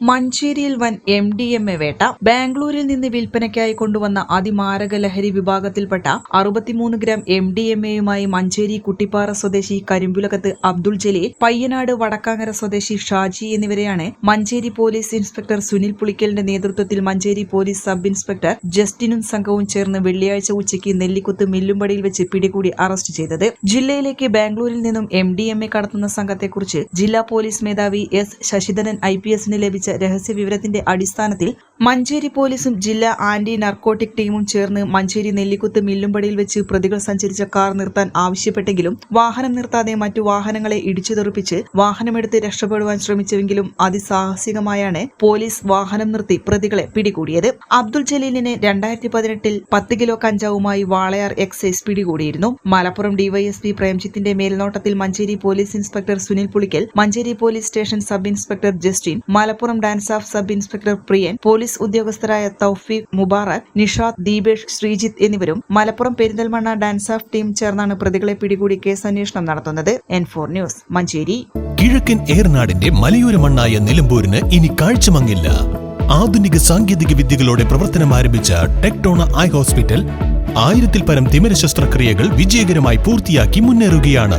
മഞ്ചേരിയിൽ വൻ M D M A വേട്ട ബാംഗ്ലൂരിൽ നിന്ന് വിൽപ്പനയ്ക്കായി കൊണ്ടുവന്ന അതിമാരക ലഹരി വിഭാഗത്തിൽപ്പെട്ട അറുപത്തിമൂന്ന് ഗ്രാം എം ഡി എം എയുമായി മഞ്ചേരി കുട്ടിപ്പാറ സ്വദേശി കരിമ്പുലകത്ത് അബ്ദുൾ ജലീൽ പയ്യനാട് വടക്കാങ്ങര സ്വദേശി ഷാജി എന്നിവരെയാണ് മഞ്ചേരി പോലീസ് ഇൻസ്പെക്ടർ സുനിൽ പുളിക്കലിന്റെ നേതൃത്വത്തിൽ മഞ്ചേരി പോലീസ് സബ് ഇൻസ്പെക്ടർ ജസ്റ്റിനും സംഘവും ചേർന്ന് വെള്ളിയാഴ്ച ഉച്ചയ്ക്ക് നെല്ലിക്കുത്ത് മില്ലുംപടിയിൽ വെച്ച് പിടികൂടി അറസ്റ്റ് ചെയ്തത്. ജില്ലയിലേക്ക് ബാംഗ്ലൂരിൽ നിന്നും എം ഡി എം എ കടത്തുന്ന സംഘത്തെക്കുറിച്ച് ജില്ലാ പോലീസ് മേധാവി എസ് ശശിധരൻ ഐ പി എസിന് ലഭിച്ച രഹസ്യ വിവരത്തിന്റെ അടിസ്ഥാനത്തിൽ മഞ്ചേരി പോലീസും ജില്ലാ ആന്റി നർക്കോട്ടിക് ടീമും ചേർന്ന് മഞ്ചേരി നെല്ലിക്കുത്ത് മില്ലുംപടിയിൽ വെച്ച് പ്രതികൾ സഞ്ചരിച്ച കാർ നിർത്താൻ ആവശ്യപ്പെട്ടെങ്കിലും വാഹനം നിർത്താതെ മറ്റു വാഹനങ്ങളെ ഇടിച്ചു തെറിപ്പിച്ച് വാഹനമെടുത്ത് രക്ഷപ്പെടുവാൻ ശ്രമിച്ചുവെങ്കിലും അതിസാഹസികമായാണ് പോലീസ് വാഹനം നിർത്തി പ്രതികളെ പിടികൂടിയത്. അബ്ദുൾ ജലീലിനെ രണ്ടായിരത്തി പതിനെട്ടിൽ പത്ത് കിലോ കഞ്ചാവുമായി വാളയാർ എക്സൈസ് പിടികൂടിയിരുന്നു. മലപ്പുറം ഡിവൈഎസ്പി പ്രേംജിത്തിന്റെ മേൽനോട്ടത്തിൽ Manjeri police inspector Sunil Pulikkal Manjeri police station sub inspector Justin Malappuram DANSAF sub inspector Priyan police ഉദ്യോഗസ്ഥരായ Thoufeeq Mubarak Nishad Deepesh Sreejith എന്നിവരും Malappuram Perinthalmanna DANSAF team ചേർന്നാണ് പ്രതികളെ പിടികൂടി കേസ് അന്വേഷണം നടത്തുന്നത്. N four news Manjeri. കിഴക്കൻ ഏറനാടിന്റെ മലയോര മണ്ണായ നിലമ്പൂരിന് ഇനി കാഴ്ചമങ്ങില്ല. ആധുനിക സാങ്കേതിക വിദ്യകളോടെ പ്രവർത്തനം ആരംഭിച്ച ടെക്ടോണ ഐ ഹോസ്പിറ്റൽ ആയിരത്തിൽ പരം തിമിര ശസ്ത്രക്രിയകൾ വിജയകരമായി പൂർത്തിയാക്കി മുന്നേറുകയാണ്.